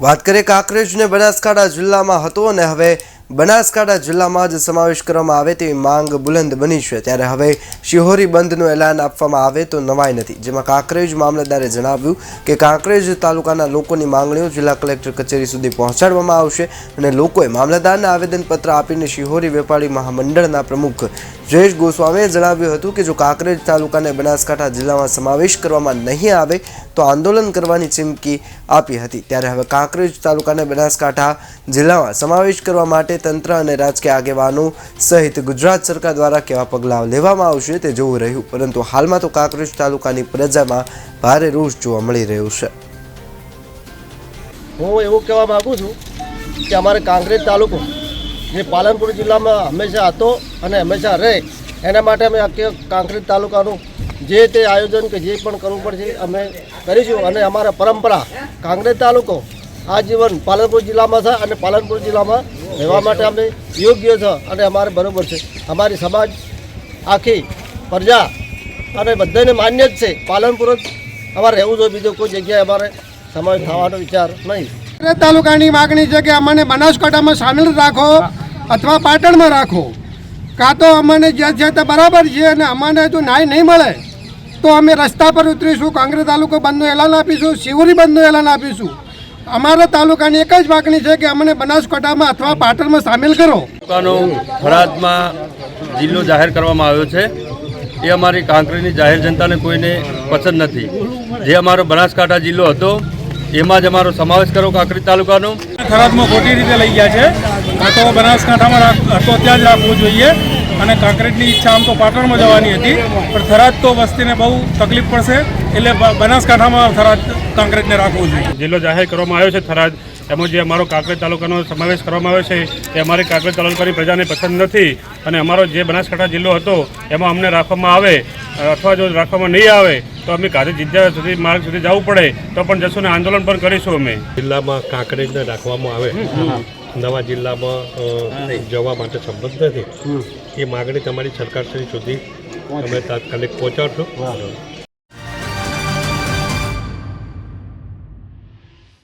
વાત કરીએ કાંકરેજને બનાસકાંઠા જિલ્લામાં હતો અને હવે બનાસકાંઠા જિલ્લામાં જ સમાવેશ કરવામાં આવે તેવી માંગ બુલંદ બની છે. ત્યારે હવે શિહોરી બંધનું એલાન આપવામાં આવે તો નવાઈ નથી. જેમાં કાંકરેજ મામલતદારે જણાવ્યું કે કાંકરેજ તાલુકાના લોકોની માંગણીઓ જિલ્લા કલેક્ટર કચેરી સુધી પહોંચાડવામાં આવશે અને લોકોએ મામલતદારને આવેદનપત્ર આપીને શિહોરી વેપારી મહામંડળના પ્રમુખ જયેશ ગોસ્વામીએ જણાવ્યું હતું કે જો કાંકરેજ તાલુકાને બનાસકાંઠા જિલ્લામાં સમાવેશ કરવામાં નહીં આવે તો આંદોલન કરવાની ચીમકી આપી હતી. ત્યારે હવે કાંકરેજ તાલુકાને બનાસકાંઠા જિલ્લામાં સમાવેશ કરવા માટે તંત્ર અને રાજકીય આગેવાનો સહિત ગુજરાત સરકાર દ્વારા કેવા પગલાં લેવામાં આવશે તે જોવું રહ્યું. પરંતુ હાલમાં તો કાંકરેજ તાલુકાની પ્રજામાં ભારે રોષ જોવા મળી રહ્યો છે. હું એવું કહેવા માગું છું કે અમારે કાંકરેજ તાલુકો, જે પાલનપુર જિલ્લામાં હંમેશા હતો અને હંમેશા રહે, એના માટે અમે કાંકરેજ તાલુકાનું જે તે આયોજન કે જે પણ કરવું પડશે અમે કરીશું. અને અમારા પરંપરા, કાંકરેજ તાલુકો, આજીવન પાલનપુર જિલ્લામાં છે અને પાલનપુર જિલ્લામાં રહેવા માટે અમે યોગ્ય છે અને અમારે બરાબર છે. અમારી સમાજ આખી પ્રજા અને બધાને માન્ય જ છે. પાલનપુર અમારે રહેવું જોઈએ, બીજું કોઈ જગ્યાએ અમારે સમાવેશ થવાનો વિચાર નહીં. તાલુકાની માગણી છે કે અમને બનાસકાંઠામાં સામેલ રાખો અથવા પાટણમાં રાખો. કાં તો અમને જ્યાં છે તે બરાબર છે અને અમને જો ન્યાય નહીં મળે, તો અમે રસ્તા પર ઉતરીશું, કાંગ્રેસ તાલુકો બંધનું એલાન આપીશું, શિવરી બંધનું એલાન આપીશું. અમારા તાલુકાની એક જ માગણી છે કે અમને બનાસકાંઠામાં અથવા પાટણમાં સામેલ કરો. તાલુકાનો થરાદમાં જિલ્લો જાહેર કરવામાં આવ્યો છે. એ અમારી કાંકરીની જાહેર જનતાને કોઈને પસંદ નથી. જે અમારો બનાસકાંઠા જિલ્લો હતો એમાં જ અમારો સમાવેશ કરો કાંકરી તાલુકાનો. થરાદમાં ખોટી રીતે લઈ ગયા છે. આ તો બનાસકાંઠામાં રાખ- તો ત્યાં જ રાખવું જોઈએ. અને કોન્ક્રીટની ઈચ્છા આમ તો પાટણમાં જવાની હતી. પણ થરાદ તો વસ્તીને બહુ તકલીફ પડશે. એટલે બનાસકાંઠામાં થરાદ કોન્ક્રીટને રાખવું જોઈએ. જિલ્લો જાહેર કરવામાં આવ્યો છે થરાદ. એમાં જે અમારો કાંકરેજ તાલુકાનો સમાવેશ કરવામાં આવ્યો છે એ અમારી કાંકરેજ તાલુકાની પ્રજાને પસંદ નથી. અને અમારો જે બનાસકાંઠા જિલ્લો હતો એમાં અમને રાખવામાં આવે અથવા જો રાખવામાં નહીં આવે તો અમે ગાંધી જિજ્ઞા સુધી માર્ગ સુધી જવું પડે. તો પણ જશું ને આંદોલન પણ કરીશું અમે. જિલ્લામાં કાંકરેજને રાખવામાં આવે. નવા જિલ્લામાં જવા માટે સંબંધ નથી. એ માગણી તમારી સરકારશ્રી સુધી અમે તાત્કાલિક પહોંચાડશું.